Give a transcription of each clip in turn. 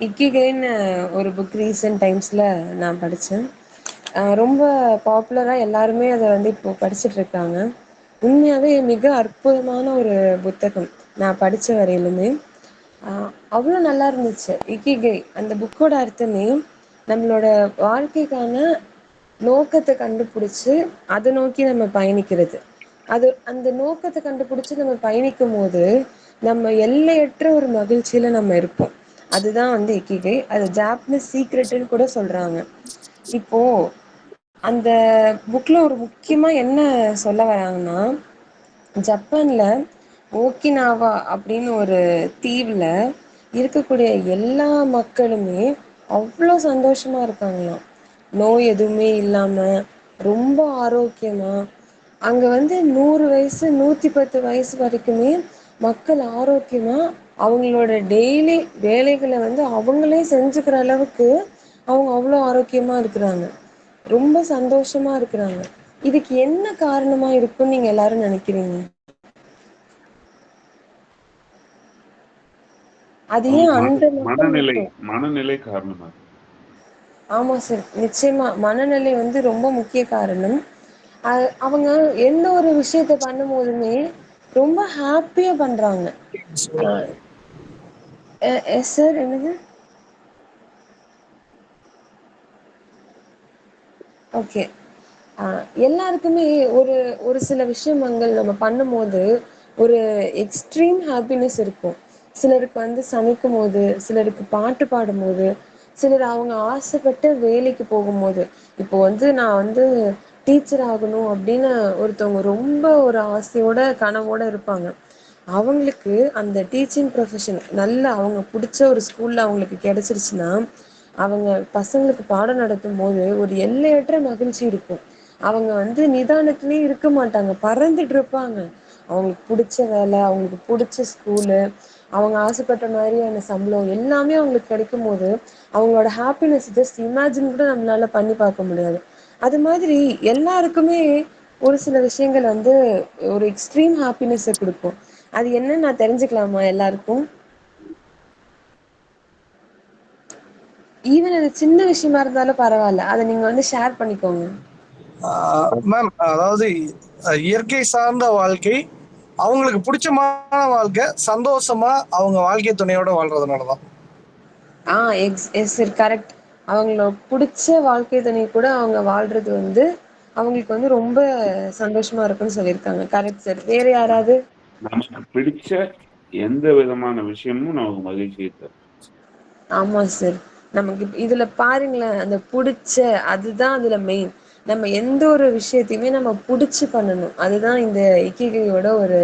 இக்கிகைன்னு ஒரு book recent டைம்ஸில் நான் படித்தேன் ரொம்ப பாப்புலராக எல்லாருமே அதை வந்து இப்போ படிச்சுட்டு இருக்காங்க. உண்மையாகவே மிக அற்புதமான ஒரு புத்தகம் நான் படித்த வரையிலுமே. அவ்வளோ நல்லா இருந்துச்சு. இக்கிகை அந்த புக்கோட அர்த்தமே நம்மளோட வாழ்க்கைக்கான நோக்கத்தை கண்டுபிடிச்சி அதை நோக்கி நம்ம பயணிக்கிறது. அது அந்த நோக்கத்தை கண்டுபிடிச்சி நம்ம பயணிக்கும் போது நம்ம எல்லையற்ற ஒரு மகிழ்ச்சியில நம்ம இருப்போம். அதுதான் வந்து இக்கிகை அது ஜாப்னீஸ் சீக்ரெட்டுன்னு கூட சொல்றாங்க. இப்போ அந்த புக்ல ஒரு முக்கியமா என்ன சொல்ல வராங்கன்னா ஜப்பான்ல ஓக்கினாவா அப்படின்னு ஒரு தீவுல இருக்கக்கூடிய எல்லா மக்களுமே அவ்வளோ சந்தோஷமா இருக்காங்களாம். நோய் எதுவுமே இல்லாம ரொம்ப ஆரோக்கியமா. அங்க வந்து நூறு வயசு நூத்தி பத்து வயசு வரைக்குமே மக்கள் ஆரோக்கியமா அவங்களோட டெய்லி வேலைகள வந்து அவங்களே செஞ்சுக்கிற அளவுக்கு அவங்க அவ்ளோ ஆரோக்கியமா இருக்குறாங்க. ரொம்ப சந்தோஷமா இருக்குறாங்க. இதுக்கு என்ன காரணமா இருக்குன்னு நீங்க எல்லாரு நெனைக்கிறீங்க? அது ஏன் அந்த மனநிலை மனநிலை காரணமா? ஆமா சார் நிச்சயமா மனநிலை வந்து ரொம்ப முக்கிய காரணம். அவங்க எந்த ஒரு விஷயத்த பண்ணும் போதுமே ரொம்ப ஹாப்பியா பண்றாங்க. எஸ் சார் என்னது ஓகே எல்லாருக்குமே ஒரு ஒரு சில விஷயங்கள் நம்ம பண்ணும்போது ஒரு எக்ஸ்ட்ரீம் ஹாப்பினஸ் இருக்கும். சிலருக்கு வந்து சமைக்கும் போது சிலருக்கு பாட்டு பாடும்போது சிலர் அவங்க ஆசைப்பட்டு வேலைக்கு போகும்போது. இப்போ வந்து நான் வந்து டீச்சர் ஆகணும் அப்படின்னு ஒருத்தவங்க ரொம்ப ஒரு ஆசையோட கனவோட இருப்பாங்க. அவங்களுக்கு அந்த டீச்சிங் ப்ரொஃபஷன் நல்ல அவங்க பிடிச்ச ஒரு ஸ்கூல்ல அவங்களுக்கு கிடைச்சிருச்சுன்னா அவங்க பசங்களுக்கு பாடம் நடத்தும் போது ஒரு எல்லையற்ற மகிழ்ச்சி இருக்கும். அவங்க வந்து நிதானத்திலே இருக்க மாட்டாங்க பறந்துட்டு இருப்பாங்க. அவங்களுக்கு பிடிச்ச வேலை அவங்களுக்கு பிடிச்ச ஸ்கூலு அவங்க ஆசைப்பட்ட மாதிரியான சம்பளம் எல்லாமே அவங்களுக்கு கிடைக்கும் போது அவங்களோட ஹாப்பினஸ் ஜஸ்ட் இமேஜின் கூட நம்மளால பண்ணி பார்க்க முடியாது. அது மாதிரி எல்லாருக்குமே ஒரு சில விஷயங்கள் வந்து ஒரு எக்ஸ்ட்ரீம் ஹாப்பினஸ்ஸை கொடுக்கும். அது என்னன்னு நா தெரிஞ்சுக்கலாமா எல்லாருக்கு ஈவன் அது சின்ன விஷயமா இருந்தாலு பரவால்ல அத நீங்க வந்து ஷேர் பண்ணிக்கோங்க. மேம் அதாவது இயற்கை சார்ந்த வாழ்க்கை அவங்களுக்கு புடிச்சமான வாழ்க்க சந்தோஷமா அவங்க வாழ்க்கை துணையோட வாழ்றதுனாலதா ஆ எக்ஸ் எஸ் சார் கரெக்ட் அவங்கள புடிச்ச வாழ்க்கை துணை கூட அவங்க வாழ்றது வந்து அவங்களுக்கு வந்து ரொம்ப சந்தோஷமா இருக்குன்னு சொல்லியிருக்காங்க. கரெக்ட் சார் வேற யாராவது நமக்கு பிடிச்ச எந்த விதமான விஷயமும் நமக்கு மகிழ்ச்சியை தரும். ஆமா சார் நமக்கு இதுல பாருங்களேன் அந்த புடிச்ச அதுதான் அதுல மெயின் நம்ம எந்த ஒரு விஷயத்தையுமே நம்ம புடிச்சு பண்ணணும். அதுதான் இந்த இகிகையோட ஒரு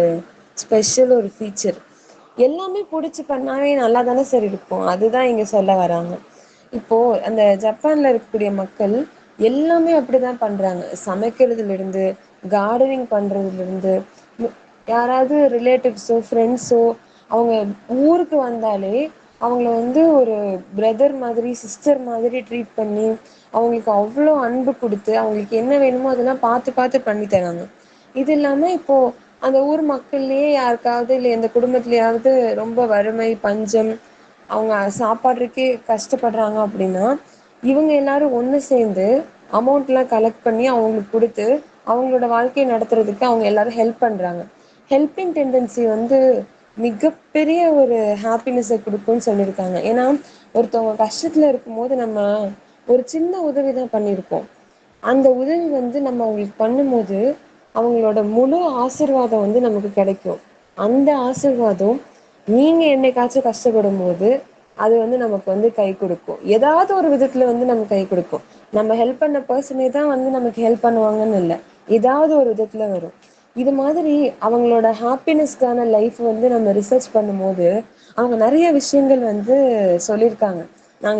ஸ்பெஷல் ஒரு ஃபீச்சர் எல்லாமே புடிச்சு பண்ணாவே நல்லாதானே சார் இருக்கும். அதுதான் இங்க சொல்ல வராங்க. இப்போ அந்த ஜப்பான்ல இருக்கக்கூடிய மக்கள் எல்லாமே அப்படிதான் பண்றாங்க. சமைக்கிறதுல இருந்து கார்டனிங் பண்றதுல இருந்து யாராவது ரிலேட்டிவ்ஸோ ஃப்ரெண்ட்ஸோ அவங்க ஊருக்கு வந்தாலே அவங்கள வந்து ஒரு பிரதர் மாதிரி சிஸ்டர் மாதிரி ட்ரீட் பண்ணி அவங்களுக்கு அவ்வளோ அன்பு கொடுத்து அவங்களுக்கு என்ன வேணுமோ அதெல்லாம் பார்த்து பார்த்து பண்ணி தராங்க. இது இல்லாமல் இப்போ அந்த ஊர் மக்கள்லேயே யாருக்காவது இல்லை எந்த குடும்பத்துலையாவது ரொம்ப வறுமை பஞ்சம் அவங்க சாப்பாடுறக்கே கஷ்டப்படுறாங்க அப்படின்னா இவங்க எல்லாரும் ஒன்று சேர்ந்து அமௌண்ட்லாம் கலெக்ட் பண்ணி அவங்களுக்கு கொடுத்து அவங்களோட வாழ்க்கையை நடத்துறதுக்கு அவங்க எல்லாரும் ஹெல்ப் பண்ணுறாங்க ஹெல்பிங் டெண்டன்சி வந்து மிகப்பெரிய ஒரு ஹாப்பினஸை கொடுக்கும்னு சொல்லியிருக்காங்க. ஏன்னா ஒருத்தவங்க கஷ்டத்தில் இருக்கும் போது நம்ம ஒரு சின்ன உதவி தான் பண்ணியிருப்போம். அந்த உதவி வந்து நம்ம அவங்களுக்கு பண்ணும்போது அவங்களோட முழு ஆசிர்வாதம் வந்து நமக்கு கிடைக்கும். அந்த ஆசிர்வாதம் நீங்கள் என்னைக்காச்சும் கஷ்டப்படும் போது அது வந்து நமக்கு வந்து கை கொடுக்கும். ஏதாவது ஒரு விதத்தில் வந்து நமக்கு கை கொடுக்கும். நம்ம ஹெல்ப் பண்ண பர்சனே தான் வந்து நமக்கு ஹெல்ப் பண்ணுவாங்கன்னு இல்லை. ஏதாவது ஒரு விதத்தில் வரும். இது மாதிரி அவங்களோட ஹாப்பினஸ்க்கான லைஃப் வந்து நம்ம ரிசர்ச் பண்ணும்போது அவங்க நிறைய விஷயங்கள் வந்து சொல்லிருக்காங்க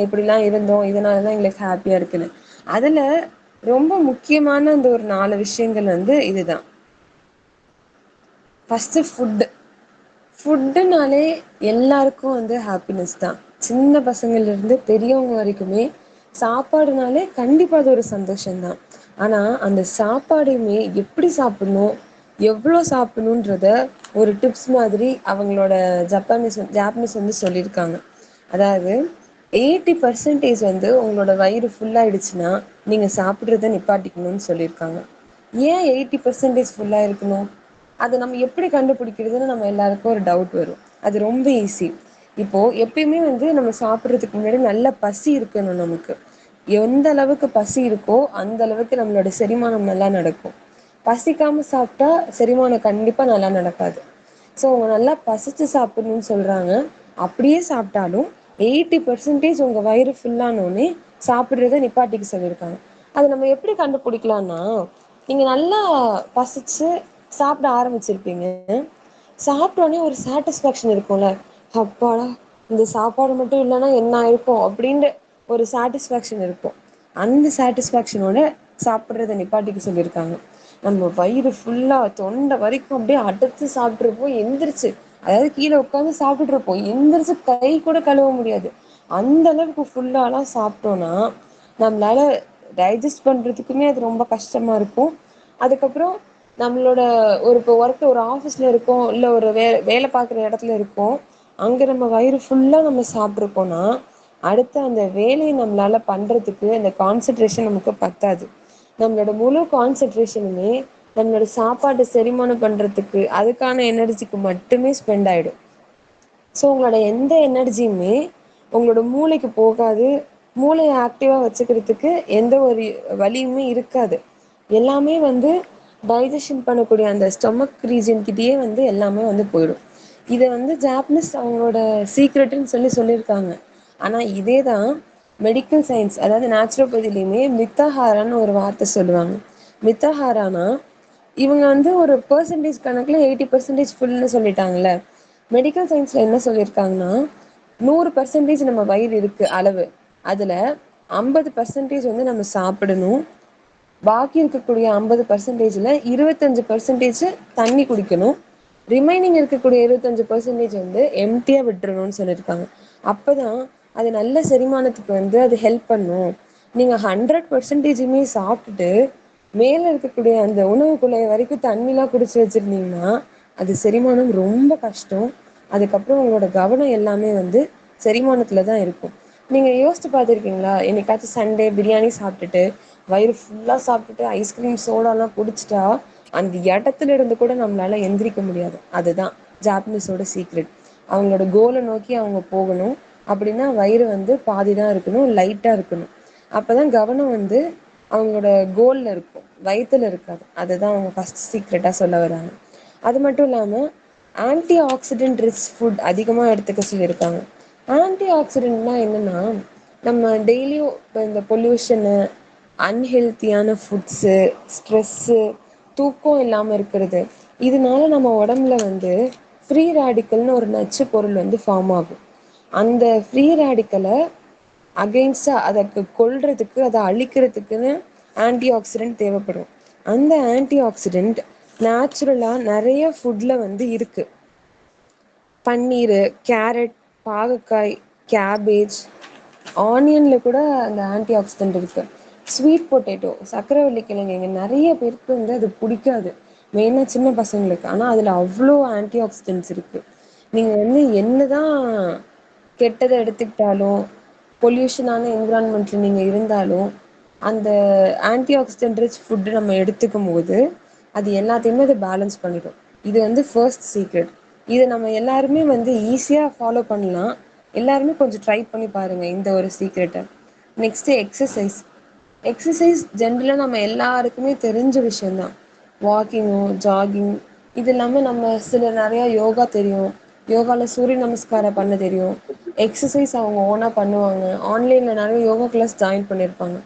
இப்படிலாம் இருந்தோம் இதனால தான் எங்களுக்கு ஹாப்பியாக இருக்குன்னு. அதில் ரொம்ப முக்கியமான அந்த ஒரு நாலு விஷயங்கள் வந்து இதுதான். ஃபஸ்ட்டு ஃபுட்டு ஃபுட்டுனாலே எல்லாருக்கும் வந்து ஹாப்பினஸ் தான். சின்ன பசங்கள்லேருந்து பெரியவங்க வரைக்குமே சாப்பாடுனாலே கண்டிப்பாக அது ஒரு சந்தோஷம்தான். ஆனால் அந்த சாப்பாடையுமே எப்படி சாப்பிடணும் எவ்வளோ சாப்பிடணுன்றத ஒரு டிப்ஸ் மாதிரி அவங்களோட ஜப்பானீஸ் ஜாப்பனீஸ் வந்து சொல்லியிருக்காங்க. அதாவது எயிட்டி பர்சன்டேஜ் வந்து உங்களோட வயிறு ஃபுல்லாயிடுச்சுன்னா நீங்கள் சாப்பிட்றத நிப்பாட்டிக்கணும்னு சொல்லியிருக்காங்க. ஏன் எயிட்டி பர்சன்டேஜ் ஃபுல்லாக இருக்கணும் அதை நம்ம எப்படி கண்டுபிடிக்கிறதுன்னு நம்ம எல்லாருக்கும் ஒரு டவுட் வரும். அது ரொம்ப ஈஸி இப்போது எப்பயுமே வந்து நம்ம சாப்பிட்றதுக்கு முன்னாடி நல்ல பசி இருக்கணும் நமக்கு. எந்த அளவுக்கு பசி இருக்கோ அந்த அளவுக்கு நம்மளோட செரிமானம் நல்லா நடக்கும். பசிக்காம சாப்பிட்டா செரிமானம் கண்டிப்பா நல்லா நடக்காது. ஸோ அவங்க நல்லா பசிச்சு சாப்பிடணும்னு சொல்றாங்க. அப்படியே சாப்பிட்டாலும் எயிட்டி பர்சன்டேஜ் உங்க வயிறு ஃபுல்லானோடனே சாப்பிடுறத நிப்பாட்டிக்கு சொல்லியிருக்காங்க. அது நம்ம எப்படி கண்டுபிடிக்கலாம்னா நீங்க நல்லா பசிச்சு சாப்பிட ஆரம்பிச்சிருப்பீங்க. சாப்பிட்டோடனே ஒரு சாட்டிஸ்ஃபேக்ஷன் இருக்கும்ல. அப்பாடா இந்த சாப்பாடு மட்டும் இல்லைன்னா என்ன ஆயிருக்கும்? அப்படின்ற ஒரு சாட்டிஸ்ஃபேக்ஷன் இருக்கும். அந்த சாட்டிஸ்ஃபேக்ஷனோட சாப்பிட்றத நிப்பாட்டிக்கு சொல்லியிருக்காங்க. நம்ம வயிறு ஃபுல்லா தொண்டை வரைக்கும் அப்படியே அடச்சு சாப்பிட்ருப்போம் எந்திரிச்சு அதாவது கீழே உட்காந்து சாப்பிட்டு இருப்போம் எந்திரிச்சு கை கூட கழுவ முடியாது. அந்த அளவுக்கு ஃபுல்லாலாம் சாப்பிட்டோம்னா நம்மளால டைஜஸ்ட் பண்றதுக்குமே அது ரொம்ப கஷ்டமா இருக்கும். அதுக்கப்புறம் நம்மளோட ஒரு இப்போ ஒர்க் ஒரு ஆஃபீஸ்ல இருக்கோம் இல்ல ஒரு வே வேலை பார்க்குற இடத்துல இருக்கோம் அங்க நம்ம வயிறு ஃபுல்லா நம்ம சாப்பிட்ருக்கோம்னா அடுத்து அந்த வேலையை நம்மளால பண்றதுக்கு அந்த கான்சன்ட்ரேஷன் நமக்கு பத்தாது. நம்மளோட முழு கான்சென்ட்ரேஷனுமே நம்மளோட சாப்பாட்டை செரிமானம் பண்றதுக்கு அதுக்கான எனர்ஜிக்கு மட்டுமே ஸ்பெண்ட் ஆயிடும். ஸோ உங்களோட எந்த எனர்ஜியுமே உங்களோட மூளைக்கு போகாது. மூளையை ஆக்டிவாக வச்சுக்கிறதுக்கு எந்த ஒரு வழியுமே இருக்காது. எல்லாமே வந்து டைஜஷன் பண்ணக்கூடிய அந்த ஸ்டொமக் ரீஜன்கிட்டயே வந்து எல்லாமே வந்து போயிடும். இதை வந்து ஜாப்பனீஸ் அவங்களோட சீக்ரெட்டுன்னு சொல்லி சொல்லியிருக்காங்க. ஆனால் இதே தான் மெடிக்கல் சயின்ஸ் அதாவது நேச்சுரோபதிலையுமே மித்தஹாரான்னு ஒரு வார்த்தை சொல்லுவாங்க. மித்தஹாரானா இவங்க வந்து ஒரு பர்சன்டேஜ் கணக்குல எயிட்டி பர்சன்டேஜ் ஃபுல்னு சொல்லிட்டாங்கல்ல. மெடிக்கல் சயின்ஸ்ல என்ன சொல்லியிருக்காங்கன்னா நூறு பர்சன்டேஜ் நம்ம வயிறு இருக்கு அளவு. அதுல ஐம்பது பர்சன்டேஜ் வந்து நம்ம சாப்பிடணும். பாக்கி இருக்கக்கூடிய ஐம்பது பர்சன்டேஜ்ல இருபத்தஞ்சு பர்சன்டேஜ் தண்ணி குடிக்கணும். ரிமைனிங் இருக்கக்கூடிய இருபத்தஞ்சு பர்சன்டேஜ் வந்து எம்டியா விட்டுறணும்னு சொல்லியிருக்காங்க. அப்பதான் அது நல்ல செரிமானத்துக்கு வந்து அது ஹெல்ப் பண்ணும். நீங்க ஹண்ட்ரட் பர்சன்டேஜுமே சாப்பிட்டுட்டு மேல இருக்கக்கூடிய அந்த உணவு குழாய் வரைக்கும் தண்ணிலாம் குடிச்சு வச்சிருந்தீங்கன்னா அது செரிமானம் ரொம்ப கஷ்டம். அதுக்கப்புறம் உங்களோட கவனம் எல்லாமே வந்து செரிமானத்துல தான் இருக்கும். நீங்க யோசிச்சு பார்த்துருக்கீங்களா? என்னைக்காச்சும் சண்டே பிரியாணி சாப்பிட்டுட்டு வயிறு ஃபுல்லா சாப்பிட்டுட்டு ஐஸ்கிரீம் சோடாலாம் குடிச்சிட்டா அந்த இடத்துல இருந்து கூட நம்மளால எந்திரிக்க முடியாது. அதுதான் ஜாப்பனீஸோட சீக்ரெட் அவங்களோட கோலை நோக்கி அவங்க போகணும். அப்படின்னா வயிறு வந்து பாதி தான் இருக்கணும் லைட்டாக இருக்கணும். அப்போ தான் கவனம் வந்து அவங்களோட கோலில் இருக்கும். வயிற்றில் இருக்காது. அதுதான் அவங்க ஃபர்ஸ்ட் சீக்ரெட்டாக சொல்ல வராங்க. அது மட்டும் இல்லாமல் ஆன்டி ஆக்சிடென்ட் ரிச் ஃபுட் அதிகமாக எடுத்துக்க சொல்லியிருக்காங்க. ஆன்டி ஆக்சிடென்ட்னா என்னன்னா நம்ம டெய்லியும் இப்போ இந்த பொல்யூஷனு அன்ஹெல்த்தியான ஃபுட்ஸு ஸ்ட்ரெஸ்ஸு தூக்கம் இல்லாமல் இருக்கிறது இதனால நம்ம உடம்புல வந்து ஃப்ரீ ராடிக்கல்னு ஒரு நச்சு பொருள் வந்து ஃபார்ம் ஆகும். அந்த ஃப்ரீ ரேடிக்கலை அகென்ஸ்டா அதற்கு கொல்றதுக்கு அதை அழிக்கிறதுக்குன்னு ஆன்டி ஆக்சிடென்ட் தேவைப்படும். அந்த ஆன்டி ஆக்சிடென்ட் நேச்சுரலா நிறைய ஃபுட்ல வந்து இருக்கு. பன்னீர் கேரட் பாகக்காய் கேபேஜ் ஆனியன்ல கூட அந்த ஆன்டி ஆக்சிடென்ட் இருக்கு. ஸ்வீட் பொட்டேட்டோ சக்கரவள்ளி கிழங்கு இங்கே நிறைய பேருக்கு வந்து அது பிடிக்காது. மெயினாக சின்ன பசங்களுக்கு. ஆனால் அதில் அவ்வளோ ஆன்டி ஆக்சிடென்ட்ஸ் இருக்குது நீங்கள் வந்து என்ன தான் கெட்டதை எடுத்துக்கிட்டாலும் பொல்யூஷனான என்விரான்மெண்ட்ல நீங்க இருந்தாலும் அந்த ஆன்டி ஆக்சிடென்ட் ரிச் ஃபுட் நம்ம எடுத்துக்கும் போது அது எல்லாத்தையுமே அது பேலன்ஸ் பண்ணிடும். இது வந்து ஃபர்ஸ்ட் சீக்ரெட் இதை நம்ம எல்லாருமே வந்து ஈஸியா ஃபாலோ பண்ணலாம். எல்லாருமே கொஞ்சம் ட்ரை பண்ணி பாருங்க இந்த ஒரு சீக்ரெட்டை நெக்ஸ்ட் எக்ஸசைஸ் எக்ஸசைஸ் ஜென்ரலா நம்ம எல்லாருக்குமே தெரிஞ்ச விஷயம்தான். வாக்கிங்கு ஜாகிங் இது எல்லாமே நம்ம சில நிறையா யோகா தெரியும். யோகாவில் சூரிய நமஸ்காரம் பண்ண தெரியும். எக்ஸசைஸ் அவங்க ஓனாக பண்ணுவாங்க. ஆன்லைன்ல நிறைய யோகா கிளாஸ் ஜாயின் பண்ணியிருப்பாங்க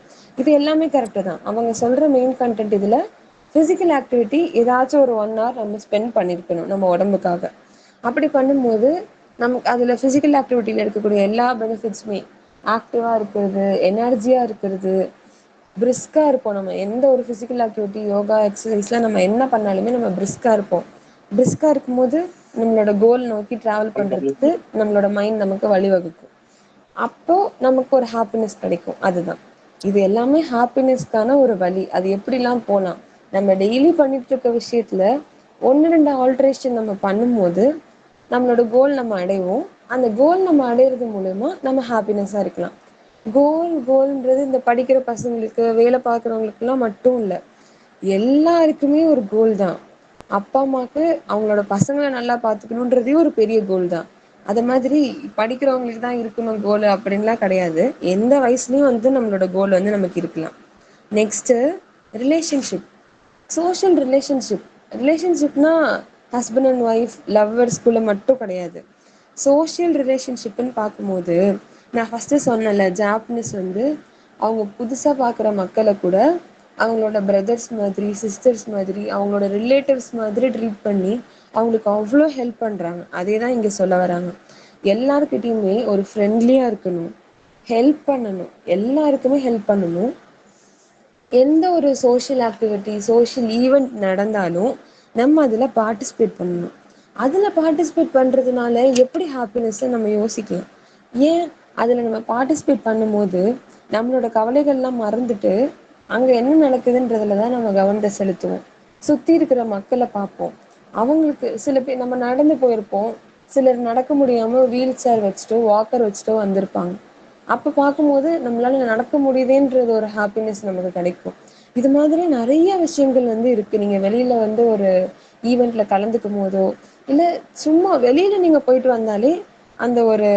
இது எல்லாமே கரெக்டு தான். அவங்க சொல்கிற மெயின் கன்டென்ட் இதில் ஃபிசிக்கல் ஆக்டிவிட்டி ஏதாச்சும் ஒரு ஒன் ஹவர் நம்ம ஸ்பெண்ட் பண்ணியிருக்கணும் நம்ம உடம்புக்காக. அப்படி பண்ணும்போது நமக்கு அதில் ஃபிசிக்கல் ஆக்டிவிட்டியில் இருக்கக்கூடிய எல்லா பெனிஃபிட்ஸுமே ஆக்டிவாக இருக்கிறது எனர்ஜியாக இருக்கிறது பிரிஸ்காக இருப்போம் நம்ம. எந்த ஒரு ஃபிசிக்கல் ஆக்டிவிட்டி யோகா எக்ஸசைஸ்லாம் நம்ம என்ன பண்ணாலுமே நம்ம பிரிஸ்காக இருப்போம். பிரிஸ்காக இருக்கும் போது நம்மளோட கோல் நோக்கி டிராவல் பண்றதுக்கு நம்மளோட மைண்ட் நமக்கு வழிவகுக்கும். அப்போ நமக்கு ஒரு ஹாப்பினஸ் கிடைக்கும். அதுதான். இது எல்லாமே ஹாப்பினஸ்க்கான ஒரு வழி. அது எப்படிலாம் போலாம்? நம்ம டெய்லி பண்ணிட்டு இருக்க விஷயத்துல ஒன்னு ரெண்டு ஆல்ட்ரேஷன் நம்ம பண்ணும்போது நம்மளோட கோல் நம்ம அடைவோம். அந்த கோல் நம்ம அடையிறது மூலயமா நம்ம ஹாப்பினஸ்ஸா இருக்கலாம். கோல் கோல்ன்றது இந்த படிக்கிற பசங்களுக்கு வேலை பார்க்குறவங்களுக்குலாம் மட்டும் இல்ல எல்லாருக்குமே ஒரு கோல் தான். அப்பா அம்மாக்கு அவங்களோட பசங்களை நல்லா பார்த்துக்கணுன்றதே ஒரு பெரிய கோல் தான். அது மாதிரி படிக்கிறவங்களுக்கு தான் இருக்கணும் கோல் அப்படின்லாம் கிடையாது. எந்த வயசுலயு வந்து நம்மளோட கோல் வந்து நமக்கு இருக்கலாம். நெக்ஸ்ட்டு ரிலேஷன்ஷிப் சோஷியல் ரிலேஷன்ஷிப் ரிலேஷன்ஷிப்னா ஹஸ்பண்ட் அண்ட் ஒய்ஃப் லவ்வர்ஸ்குள்ள மட்டும் கிடையாது. சோஷியல் ரிலேஷன்ஷிப்புன்னு பார்க்கும்போது நான் ஃபர்ஸ்ட்டு சொன்னேன்ல ஜாப்னஸ் வந்து அவங்க புதுசா பாக்குற மக்களை கூட அவங்களோட பிரதர்ஸ் மாதிரி சிஸ்டர்ஸ் மாதிரி அவங்களோட ரிலேட்டிவ்ஸ் மாதிரி ட்ரீட் பண்ணி அவங்களுக்கு அவ்வளோ ஹெல்ப் பண்ணுறாங்க அதே தான் இங்கே சொல்ல வராங்க. எல்லார்கிட்டயுமே ஒரு ஃப்ரெண்ட்லியாக இருக்கணும். ஹெல்ப் பண்ணணும். எல்லாருக்குமே ஹெல்ப் பண்ணணும். எந்த ஒரு சோஷியல் ஆக்டிவிட்டி சோஷியல் ஈவெண்ட் நடந்தாலும் நம்ம அதில் பார்ட்டிசிபேட் பண்ணணும். அதில் பார்ட்டிசிபேட் பண்ணுறதுனால எப்படி ஹாப்பினஸ்ஸை நம்ம யோசிக்கலாம்? ஏன் அதில் நம்ம பார்ட்டிசிபேட் பண்ணும்போது நம்மளோட கவலைகள்லாம் மறந்துட்டு அங்க என்ன நடக்குதுன்றதுலதா நம்ம கவனத்தை செலுத்துவோம். சுத்தி இருக்கிற மக்களை பார்ப்போம். அவங்களுக்கு சில பேர் நம்ம நடந்து போயிருப்போம். சிலர் நடக்க முடியாம வீல் சேர் வச்சுட்டோ வாக்கர் வச்சுட்டோ வந்திருப்பாங்க. அப்ப பார்க்கும்போது நம்மளால நடக்க முடியுதேன்றது ஒரு ஹாப்பினஸ் நமக்கு கிடைக்கும். இது மாதிரி நிறைய விஷயங்கள் வந்து இருக்கு. நீங்க வெளியில வந்து ஒரு ஈவெண்ட்ல கலந்துக்கும் போதோ இல்ல சும்மா வெளியில நீங்க போயிட்டு வந்தாலே அந்த ஒரு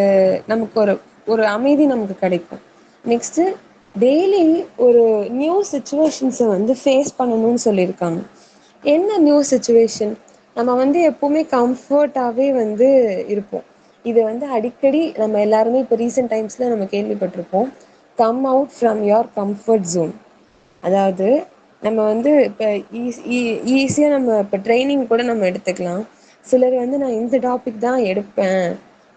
நமக்கு ஒரு ஒரு அமைதி நமக்கு கிடைக்கும். நெக்ஸ்ட்டு டெய்லி ஒரு நியூ சுச்சுவேஷன்ஸை வந்து ஃபேஸ் பண்ணணும்னு சொல்லியிருக்காங்க. என்ன நியூ சுச்சுவேஷன் நம்ம வந்து எப்போவுமே கம்ஃபர்டாகவே வந்து இருப்போம். இது வந்து அடிக்கடி நம்ம எல்லாருமே இப்போ ரீசெண்ட் டைம்ஸில் நம்ம கேள்விப்பட்டிருப்போம். Come out from your comfort zone அதாவது நம்ம வந்து இப்போ ஈஸ் ஈ நம்ம இப்போ ட்ரைனிங் கூட நம்ம எடுத்துக்கலாம். சிலர் வந்து நான் இந்த டாபிக் தான் எடுப்பேன்.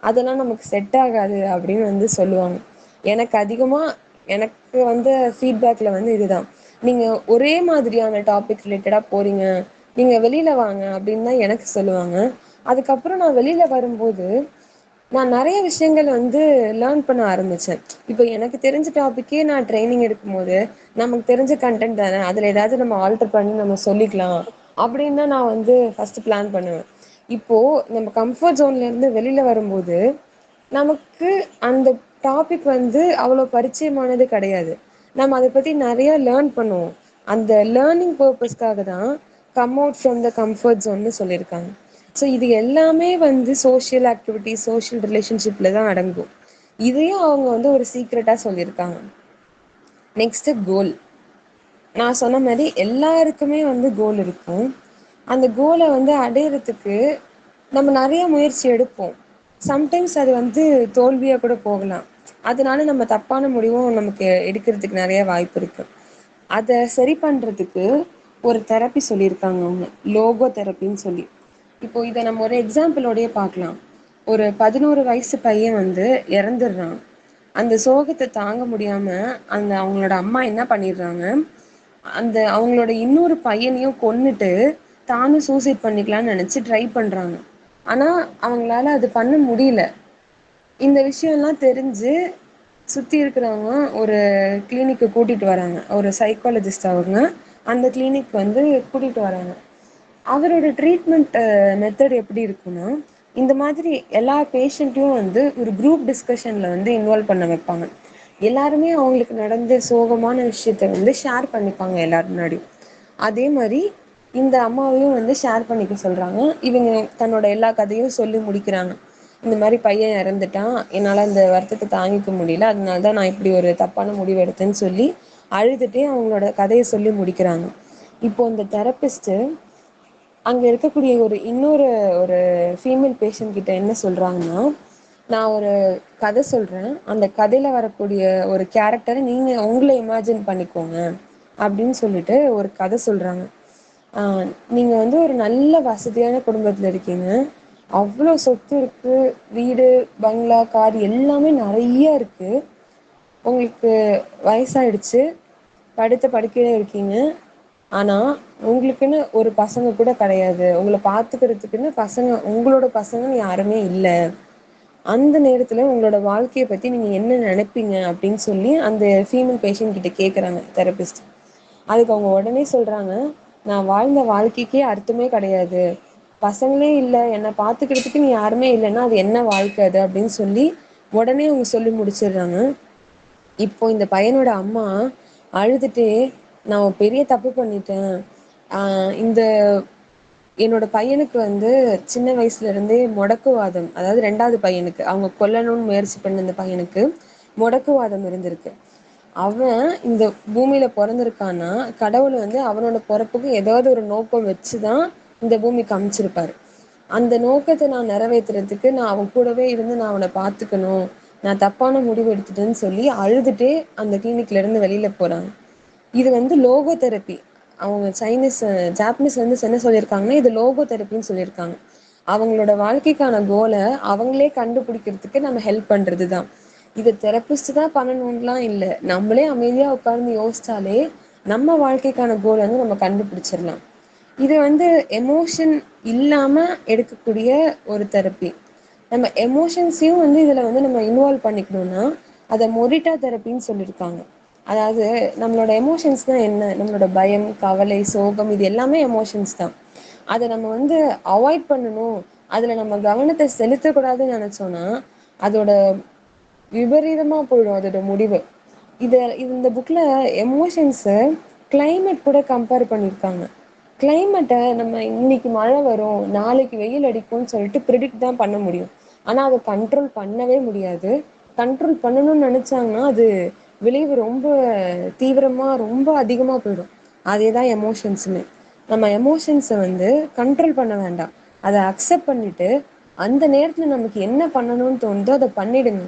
அதெல்லாம் நமக்கு செட் ஆகாது அப்படின்னு வந்து சொல்லுவாங்க. எனக்கு அதிகமாக எனக்கு வந்து ஃபீட்பேக்ல வந்து இதுதான். நீங்க ஒரே மாதிரியான டாபிக் ரிலேட்டடா போறீங்க நீங்க வெளியில வாங்க அப்படின்னு தான் எனக்கு சொல்லுவாங்க. அதுக்கப்புறம் நான் வெளியில வரும்போது நான் நிறைய விஷயங்கள் வந்து லேர்ன் பண்ண ஆரம்பித்தேன் இப்போ எனக்கு தெரிஞ்ச டாபிக்கே நான் ட்ரைனிங் எடுக்கும்போது நமக்கு தெரிஞ்ச கன்டென்ட் தானே அதில் ஏதாவது நம்ம ஆல்டர் பண்ணி நம்ம சொல்லிக்கலாம் அப்படின்னு தான் நான் வந்து ஃபர்ஸ்ட் பிளான் பண்ணுவேன். இப்போ நம்ம கம்ஃபர்ட் ஜோன்ல இருந்து வெளியில வரும்போது நமக்கு அந்த டாபிக் வந்து அவ்வளோ பரிச்சயமானது கிடையாது. நம்ம அதை பற்றி நிறையா லேர்ன் பண்ணுவோம். அந்த லேர்னிங் பர்பஸ்க்காக தான் come out from the comfort ஜோன்னு சொல்லியிருக்காங்க. ஸோ இது எல்லாமே வந்து சோஷியல் ஆக்டிவிட்டி சோஷியல் ரிலேஷன்ஷிப்பில் தான் அடங்கும். இதையும் அவங்க வந்து ஒரு சீக்ரெட்டாக சொல்லியிருக்காங்க. நெக்ஸ்ட்டு கோல் நான் சொன்ன மாதிரி எல்லாருக்குமே வந்து கோல் இருக்கும். அந்த கோலை வந்து அடையறதுக்கு நம்ம நிறைய முயற்சி எடுப்போம். சம்டைம்ஸ் அது வந்து தோல்வியாக கூட போகலாம். அதனால நம்ம தப்பான முடிவும் நமக்கு எடுக்கிறதுக்கு நிறைய வாய்ப்பு இருக்கு. அத சரி பண்றதுக்கு ஒரு தெரப்பி சொல்லியிருக்காங்க அவங்க. லோகோ தெரப்பின்னு சொல்லி. இப்போ இதை நம்ம ஒரு எக்ஸாம்பிளோடய பார்க்கலாம். ஒரு பதினோரு வயசு பையன் வந்து இறந்துடுறான். அந்த சோகத்தை தாங்க முடியாம அந்த அவங்களோட அம்மா என்ன பண்ணிடுறாங்க? அந்த அவங்களோட இன்னொரு பையனையும் கொன்னுட்டு தானும் சூசைட் பண்ணிக்கலாம்னு நினைச்சு ட்ரை பண்றாங்க. ஆனா அவங்களால அது பண்ண முடியல. இந்த விஷயம்லாம் தெரிஞ்சு சுத்தி இருக்கிறவங்க ஒரு கிளினிக்கு கூட்டிட்டு வராங்க. ஒரு சைக்காலஜிஸ்ட் அவங்க அந்த கிளினிக் வந்து கூட்டிட்டு வராங்க. அவரோட ட்ரீட்மெண்ட் மெத்தட் எப்படி இருக்குன்னா இந்த மாதிரி எல்லா பேஷண்ட்டையும் வந்து ஒரு குரூப் டிஸ்கஷன்ல வந்து இன்வால்வ் பண்ண வைப்பாங்க. எல்லாருமே அவங்களுக்கு நடந்த சோகமான விஷயத்த வந்து ஷேர் பண்ணிப்பாங்க எல்லாரு முன்னாடியும். அதே மாதிரி இந்த அம்மாவையும் வந்து ஷேர் பண்ணிக்க சொல்றாங்க. இவங்க தன்னோட எல்லா கதையும் சொல்லி முடிக்கிறாங்க. இந்த மாதிரி பையன் இறந்துட்டான். என்னால் அந்த வருத்தத்தை தாங்கிக்க முடியல. அதனால தான் நான் இப்படி ஒரு தப்பான முடிவு எடுத்தேன்னு சொல்லி அழுதுட்டே அவங்களோட கதையை சொல்லி முடிக்கிறாங்க. இப்போ இந்த தெரபிஸ்ட்டு அங்கே இருக்கக்கூடிய ஒரு இன்னொரு ஒரு ஃபீமேல் பேஷண்ட் கிட்ட என்ன சொல்கிறாங்கன்னா நான் ஒரு கதை சொல்கிறேன் அந்த கதையில் வரக்கூடிய ஒரு கேரக்டரை நீங்கள் உங்களை இமேஜின் பண்ணிக்கோங்க அப்படின்னு சொல்லிட்டு ஒரு கதை சொல்கிறாங்க நீங்கள் வந்து ஒரு நல்ல வசதியான குடும்பத்தில் இருக்கீங்க. அவ்வளோ சொத்து இருக்கு. வீடு பங்களா கார் எல்லாமே நிறைய இருக்கு. உங்களுக்கு வயசாயிடுச்சு. படுத்த படுக்கையா இருக்கீங்க. ஆனா உங்களுக்குன்னு ஒரு பசங்க கூட கிடையாது. உங்களை பார்த்துக்கிறதுக்குன்னு பசங்க உங்களோட பசங்கன்னு யாருமே இல்லை. அந்த நேரத்துல உங்களோட வாழ்க்கையை பத்தி நீங்க என்ன நினைப்பீங்க அப்படின்னு சொல்லி அந்த ஃபீமேல் பேஷண்ட் கிட்ட கேட்குறாங்க தெரபிஸ்ட் அதுக்கு அவங்க உடனே சொல்றாங்க நான் வாழ்ந்த வாழ்க்கைக்கே அர்த்தமே கிடையாது. பசங்களே இல்ல. என்ன பாத்துக்கிறதுக்கு நீ யாருமே இல்லைன்னா அது என்ன வாழ்க்கை அது அப்படின்னு சொல்லி உடனே அவங்க சொல்லி முடிச்சிடுறாங்க. இப்போ இந்த பையனோட அம்மா அழுதுட்டு நான் பெரிய தப்பு பண்ணிட்டேன். இந்த என்னோட பையனுக்கு வந்து சின்ன வயசுல இருந்தே முடக்குவாதம். அதாவது ரெண்டாவது பையனுக்கு அவங்க கொல்லணும்னு முயற்சி பண்ண அந்த பையனுக்கு முடக்குவாதம் இருந்திருக்கு. அவன் இந்த பூமியில பிறந்திருக்கான்னா கடவுள் வந்து அவனோட பிறப்புக்கு ஏதாவது ஒரு நோக்கம் வச்சுதான் இந்த பூமிக்கு அமைச்சிருப்பாரு அந்த நோக்கத்தை நான் நிறைவேற்றுறதுக்கு நான் அவன் கூடவே இருந்து நான் அவனை பார்த்துக்கணும். நான் தப்பான முடிவு எடுத்துட்டேன்னு சொல்லி அழுதுட்டே அந்த கிளினிக்ல இருந்து வெளியில போறாங்க. இது வந்து லோகோ தெரப்பி அவங்க சைனீஸ் ஜாப்பனீஸ் வந்து என்ன சொல்லியிருக்காங்கன்னா இது லோகோ தெரப்பின்னு சொல்லியிருக்காங்க. அவங்களோட வாழ்க்கைக்கான கோலை அவங்களே கண்டுபிடிக்கிறதுக்கு நம்ம ஹெல்ப் பண்ணுறது தான் இதை தெரப்பிஸ்ட் தான் பண்ணணும்லாம் இல்லை. நம்மளே அமைதியா உட்கார்ந்து யோசிச்சாலே நம்ம வாழ்க்கைக்கான கோல் வந்து நம்ம கண்டுபிடிச்சிடலாம். இது வந்து எமோஷன் இல்லாம எடுக்கக்கூடிய ஒரு தெரப்பி நம்ம எமோஷன்ஸையும் வந்து இதுல வந்து நம்ம இன்வால்வ் பண்ணிக்கணும்னா அதை மொரிட்டா தெரப்பின்னு சொல்லியிருக்காங்க அதாவது நம்மளோட எமோஷன்ஸ் தான் என்ன? நம்மளோட பயம் கவலை சோகம் இது எல்லாமே எமோஷன்ஸ் தான். அதை நம்ம வந்து அவாய்ட் பண்ணணும். அதுல நம்ம கவனத்தை செலுத்தக்கூடாதுன்னு நினச்சோன்னா அதோட விபரீதமா போயிடும் அதோட முடிவு. இதை இந்த புக்ல எமோஷன்ஸை கிளைமேட் கூட கம்பேர் பண்ணியிருக்காங்க கிளைமேட்டை நம்ம இன்னைக்கு மழை வரும் நாளைக்கு வெயில் அடிக்கும்னு சொல்லிட்டு ப்ரிடிக்ட் தான் பண்ண முடியும். ஆனால் அதை கண்ட்ரோல் பண்ணவே முடியாது. கண்ட்ரோல் பண்ணணும்னு நினச்சாங்கன்னா அது விளைவு ரொம்ப தீவிரமாக ரொம்ப அதிகமாக போயிடும். அதே தான் எமோஷன்ஸுமே நம்ம எமோஷன்ஸை வந்து கண்ட்ரோல் பண்ண வேண்டாம். அதை அக்செப்ட் பண்ணிட்டு அந்த நேரத்தில் நமக்கு என்ன பண்ணணும்னு தோணுதோ அதை பண்ணிடுங்க.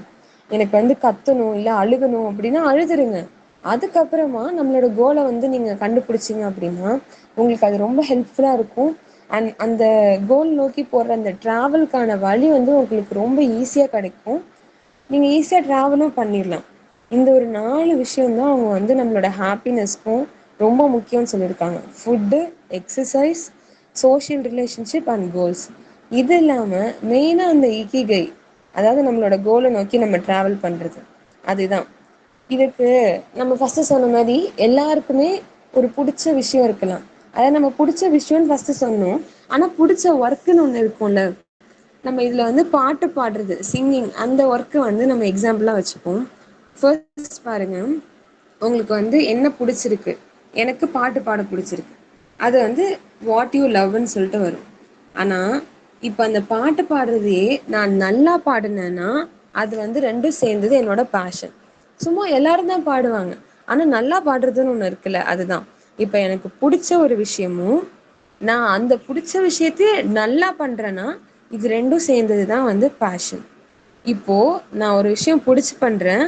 எனக்கு வந்து கத்தணும் இல்லை அழுகணும் அப்படின்னா அழுதுருங்க. அதுக்கப்புறமா நம்மளோட கோலை வந்து நீங்கள் கண்டுபிடிச்சிங்க அப்படின்னா உங்களுக்கு அது ரொம்ப ஹெல்ப்ஃபுல்லாக இருக்கும். அண்ட் அந்த கோல் நோக்கி போடுற அந்த ட்ராவலுக்கான வழி வந்து உங்களுக்கு ரொம்ப ஈஸியாக கிடைக்கும். நீங்கள் ஈஸியாக ட்ராவலும் பண்ணிடலாம் இந்த ஒரு நாலு விஷயந்தா அவங்க வந்து நம்மளோட ஹாப்பினஸ்க்கும் ரொம்ப முக்கியம்னு சொல்லியிருக்காங்க food exercise social relationship and goals இது இல்லாமல் மெயினாக அந்த இகிகை அதாவது நம்மளோட கோலை நோக்கி நம்ம ட்ராவல் பண்ணுறது அதுதான். இதுக்கு நம்ம ஃபஸ்ட்டு சொன்ன மாதிரி எல்லாருக்குமே ஒரு பிடிச்ச விஷயம் இருக்கலாம். அதாவது நம்ம பிடிச்ச விஷயம்னு ஃபர்ஸ்ட் சொன்னோம். ஆனா பிடிச்ச ஒர்க்குன்னு ஒண்ணு இருக்கும்ல. நம்ம இதுல வந்து பாட்டு பாடுறது சிங்கிங் அந்த ஒர்க்கை வந்து நம்ம எக்ஸாம்பிளா வச்சுப்போம். ஃபர்ஸ்ட் பாருங்க. உங்களுக்கு வந்து என்ன பிடிச்சிருக்கு? எனக்கு பாட்டு பாட பிடிச்சிருக்கு. அது வந்து வாட் யூ லவ்ன்னு சொல்லிட்டு வரும். ஆனா இப்ப அந்த பாட்டு பாடுறதையே நான் நல்லா பாடினேன்னா அது வந்து ரெண்டும் சேர்ந்தது என்னோட பேஷன் சும்மா எல்லாரும் தான் பாடுவாங்க. ஆனா நல்லா பாடுறதுன்னு ஒண்ணு இருக்குல்ல அதுதான். இப்போ எனக்கு பிடிச்ச ஒரு விஷயமும் நான் அந்த பிடிச்ச விஷயத்தையே நல்லா பண்றேன்னா இது ரெண்டும் சேர்ந்தது தான் வந்து பேஷன் இப்போ நான் ஒரு விஷயம் பிடிச்சி பண்ணுறேன்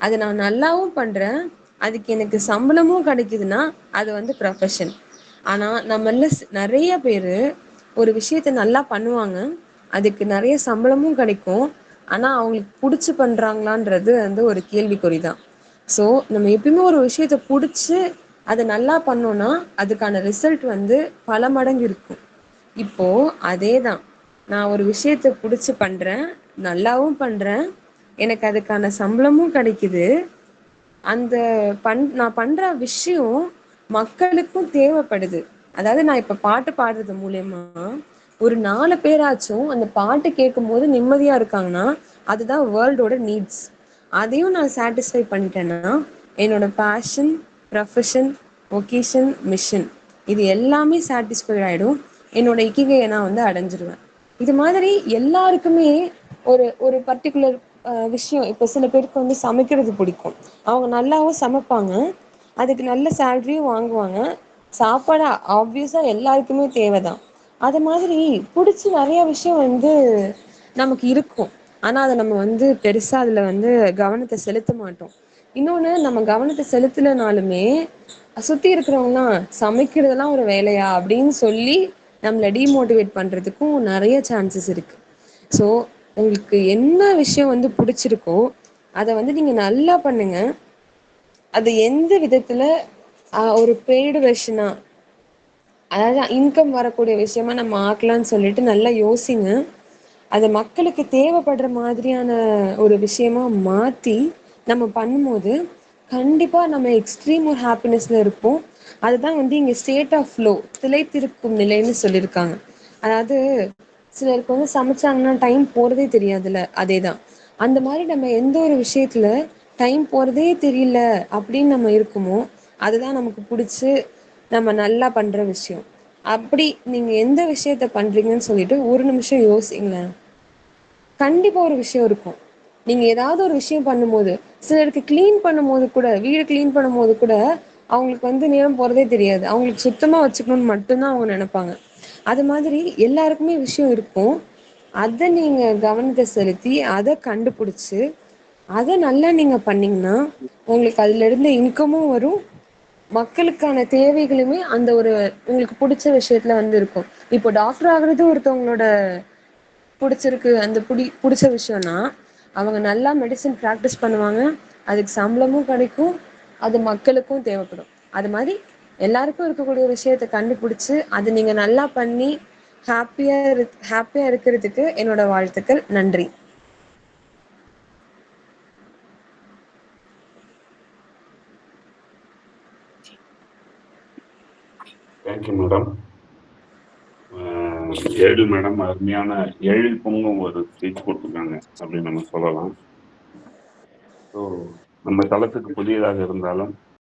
அது நான் நல்லாவும் பண்ணுறேன் அதுக்கு எனக்கு சம்பளமும் கிடைக்குதுன்னா அது வந்து ப்ரொஃபஷன் ஆனா நம்மள நிறைய பேர் ஒரு விஷயத்த நல்லா பண்ணுவாங்க அதுக்கு நிறைய சம்பளமும் கிடைக்கும் ஆனா அவங்களுக்கு பிடிச்சி பண்றாங்களான்றது வந்து ஒரு கேள்விக்குறி தான் ஸோ நம்ம எப்பயுமே ஒரு விஷயத்த பிடிச்சி அதை நல்லா பண்ணோம்னா அதுக்கான ரிசல்ட் வந்து பல மடங்கு இருக்கும். இப்போ தான் நான் ஒரு விஷயத்த பிடிச்சி பண்ணுறேன் நல்லாவும் பண்ணுறேன் எனக்கு அதுக்கான சம்பளமும் கிடைக்குது. அந்த பண் நான் பண்ற விஷயம் மக்களுக்கும் தேவைப்படுது. அதாவது நான் இப்ப பாட்டு பாடுறது மூலயமா ஒரு நாலு பேராச்சும் அந்த பாட்டு கேட்கும் போது நிம்மதியா இருக்காங்கன்னா அதுதான் வேர்ல்டோட நீட்ஸ் அதையும் நான் சாட்டிஸ்ஃபை பண்ணிட்டேன்னா என்னோட பேஷன் ப்ரொஃபஷன் ஒகேஷன் மிஷின் இது எல்லாமே சாட்டிஸ்ஃபை ஆகிடும் என்னோட இக்கிகையை நான் வந்து அடைஞ்சிருவேன். இது மாதிரி எல்லாருக்குமே ஒரு ஒரு பர்ட்டிகுலர் விஷயம். இப்போ சில பேருக்கு வந்து சமைக்கிறது பிடிக்கும். அவங்க நல்லாவும் சமைப்பாங்க. அதுக்கு நல்ல சேல்ரியும் வாங்குவாங்க. சாப்பாடு ஆப்வியஸாக எல்லாருக்குமே தேவைதான். அது மாதிரி பிடிச்சி நிறைய விஷயம் வந்து நமக்கு இருக்கும். ஆனால் அதை நம்ம வந்து பெருசாக அதில் வந்து கவனத்தை செலுத்த மாட்டோம். இன்னொன்னு நம்ம கவனத்தை செலுத்தலனாலுமே சுத்தி இருக்கிறவங்களாம் சமைக்கிறதெல்லாம் ஒரு வேலையா? அப்படின்னு சொல்லி நம்மளை டிமோட்டிவேட் பண்றதுக்கும் நிறைய சான்சஸ் இருக்கு. ஸோ உங்களுக்கு என்ன விஷயம் வந்து பிடிச்சிருக்கோ அதை வந்து நீங்க நல்லா பண்ணுங்க. அது எந்த விதத்துல ஒரு பெய்டு வெர்ஷனா அதாவது இன்கம் வரக்கூடிய விஷயமா நம்ம ஆக்கலாம்னு சொல்லிட்டு நல்லா யோசிங்க. அதை மக்களுக்கு தேவைப்படுற மாதிரியான ஒரு விஷயமா மாத்தி நம்ம பண்ணும்போது கண்டிப்பாக நம்ம எக்ஸ்ட்ரீம் ஒரு ஹாப்பினஸ்ல இருப்போம். அதுதான் வந்து இங்கே ஸ்டேட் ஆஃப் ஃப்ளோ திளைத்திருக்கும் நிலைன்னு சொல்லியிருக்காங்க. அதாவது சிலருக்கு வந்து சமைச்சாங்கன்னா டைம் போகிறதே தெரியாதுல்ல அதே தான் அந்த மாதிரி நம்ம எந்த ஒரு விஷயத்துல டைம் போகிறதே தெரியல அப்படின்னு நம்ம இருக்குமோ அதுதான் நமக்கு பிடிச்சி நம்ம நல்லா பண்ணுற விஷயம். அப்படி நீங்கள் எந்த விஷயத்த பண்ணுறீங்கன்னு சொல்லிட்டு ஒரு நிமிஷம் யோசிங்களேன். கண்டிப்பாக ஒரு விஷயம் இருக்கும். நீங்க ஏதாவது ஒரு விஷயம் பண்ணும்போது சிலருக்கு க்ளீன் பண்ணும்போது கூட வீடு க்ளீன் பண்ணும்போது கூட அவங்களுக்கு வந்து நேரம் போறதே தெரியாது. அவங்களுக்கு சுத்தமா வச்சுக்கணும்னு மட்டும்தான் அவங்க நினைப்பாங்க. அது மாதிரி எல்லாருக்குமே விஷயம் இருக்கும். அதை நீங்க கவனத்தை செலுத்தி அதை கண்டுபிடிச்சு அதை நல்லா நீங்க பண்ணீங்கன்னா உங்களுக்கு அதுல இருந்து இன்கமும் வரும். மக்களுக்கான தேவைகளுமே அந்த ஒரு உங்களுக்கு பிடிச்ச விஷயத்துல வந்து இருக்கும். இப்போ டாக்டர் ஆகுறது ஒருத்தவங்களோட பிடிச்சிருக்கு அந்த பிடி பிடிச்ச விஷயம்னா அவங்க நல்லா மெடிசன் ப்ராக்டிஸ் பண்ணுவாங்க. அதுக்கு சம்பளமும் கிடைக்கும். அது மக்களுக்கும் தேவைப்படும். அது மாதிரி எல்லாருக்கும் இருக்கக்கூடிய விஷயத்த கண்டுபிடிச்சு அது நீங்க நல்லா பண்ணி ஹாப்பியா இரு ஹாப்பியா இருக்கிறதுக்கு என்னோட வாழ்த்துக்கள். நன்றி. தேங்க்யூ மேடம் ஏழு மேடம் அருமையான ஏழு பொங்கும் ஒரு ஸ்பீச் கொடுத்துருக்காங்க அப்படின்னு நம்ம சொல்லலாம். ஸோ நம்ம தளத்துக்கு புதியதாக இருந்தாலும்